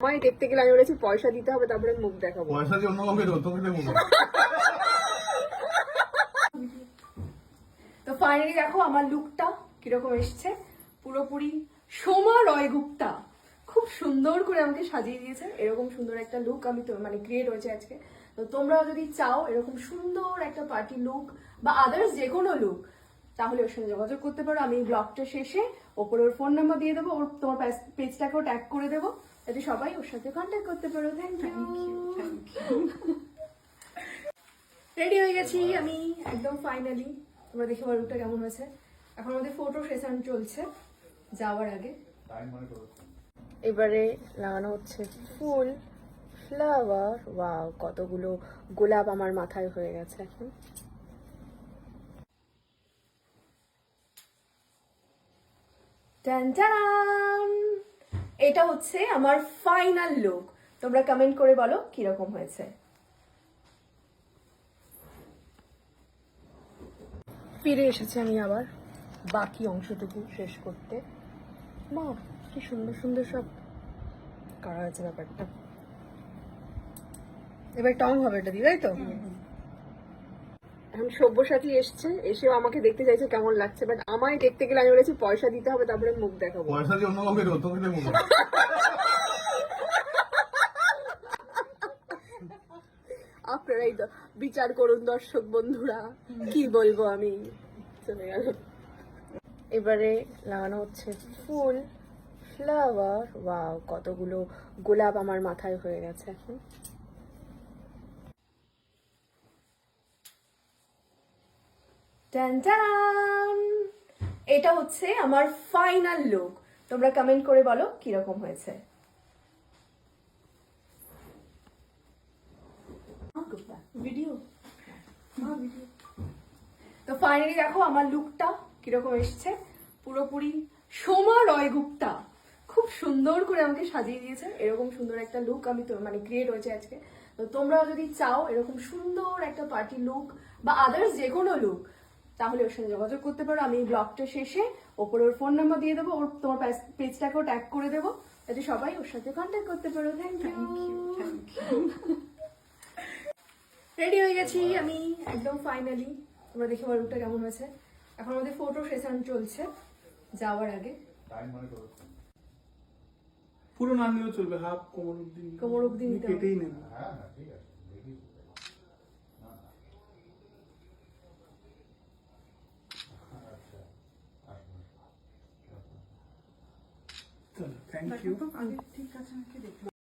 আমায় দেখতে গেলে আমি বলেছি পয়সা দিতে হবে তারপরে মুখ দেখাবো। পয়সা দিয়ে অন্য কাউকে দেবো তোকে দেবো তো ফাইনালি দেখো আমার লুকটা কীরকম এসছে। পুরোপুরি সোমা রয় গুপ্তা খুব সুন্দর করে আমাকে সাজিয়ে দিয়েছে এরকম সুন্দর একটা লুক আমি তো মানে ক্রিয়েট হয়েছে আজকে। তো তোমরাও যদি চাও এরকম সুন্দর একটা পার্টি লুক বা আদার্স যে কোনো লুক তাহলে ওর সঙ্গে যোগাযোগ করতে পারো। আমি ব্লগটা শেষে ওপরে ওর ফোন নাম্বার দিয়ে দেবো ওর তোমার পেজটাকেও ট্যাগ করে দেবো যাতে সবাই ওর সাথে কন্ট্যাক্ট করতে পারো। থ্যাংক ইউ রেডি হয়ে গেছি আমি একদম ফাইনালি তোমরা দেখে আমার লুকটা কেমন হয়েছে? এখন আমাদের ফটো সেশন চলছে যাওয়ার আগে। এবারে লাগানো হচ্ছে ফুল ফ্লাওয়ার ওয়াও কতগুলো গোলাপ আমার মাথায় হয়ে গেছে এখন। এটা হচ্ছে আমার ফাইনাল লুক তোমরা কমেন্ট করে বলো কীরকম হয়েছে। ফিরে এসেছি আমি আবার বাকি অংশটুকু শেষ করতে। মা, কি সুন্দর সুন্দর সব করা হয়েছে ব্যাপারটা। এবার টং হবে এটা দিয়ে, তাই তো? এখন সব্যসাচী এসছে এসেও আমাকে দেখতে চাইছে কেমন লাগছে বাট আমায় দেখতে গেলে আমি বলেছি পয়সা দিতে হবে তারপরে মুখ দেখাবো। পয়সা দিয়ে অন্য কাউকে দেবো তোকে দেবো আপনারাই তো বিচার করুন দর্শক বন্ধুরা কি বলব আমি? চলে গেল। এবারে লাগানো হচ্ছে ফুল ফ্লাওয়ার ওয়াও কতগুলো গোলাপ আমার মাথায় হয়ে গেছে এখন। এটা হচ্ছে আমার ফাইনাল লুক তোমরা কমেন্ট করে বলো কীরকম হয়েছে। ভিডিও তো ফাইনালি দেখো আমার লুকটা কীরকম এসছে। পুরোপুরি সোমা রয় গুপ্তা খুব সুন্দর করে আমাকে সাজিয়ে দিয়েছে। এরকম সুন্দর একটা লুক আমি তো মানে ক্রিয়েট হয়েছে আজকে। তো তোমরাও যদি চাও এরকম সুন্দর একটা পার্টি লুক বা আদার্স যে কোনো লুক তাহলে ওর সঙ্গে যোগাযোগ করতে পারো। আমি ব্লগটা শেষে ওপরে ওর ফোন নাম্বার দিয়ে দেবো ওর তোমার পেজটাকেও ট্যাগ করে দেবো যাতে সবাই ওর সাথে কন্ট্যাক্ট করতে পারো। থ্যাংক ইউ রেডি হয়ে গেছি আমি একদম ফাইনালি তোমরা দেখে আমার লুকটা কেমন হয়েছে? এখন আমাদের ফটো সেশন চলছে যাওয়ার আগে। পুরো না নিলেও চলবে হাফ কোমর অব্দি। কোমর অবধি নিতে হবে। কেটেই নেবে চলো থ্যাংক ইউ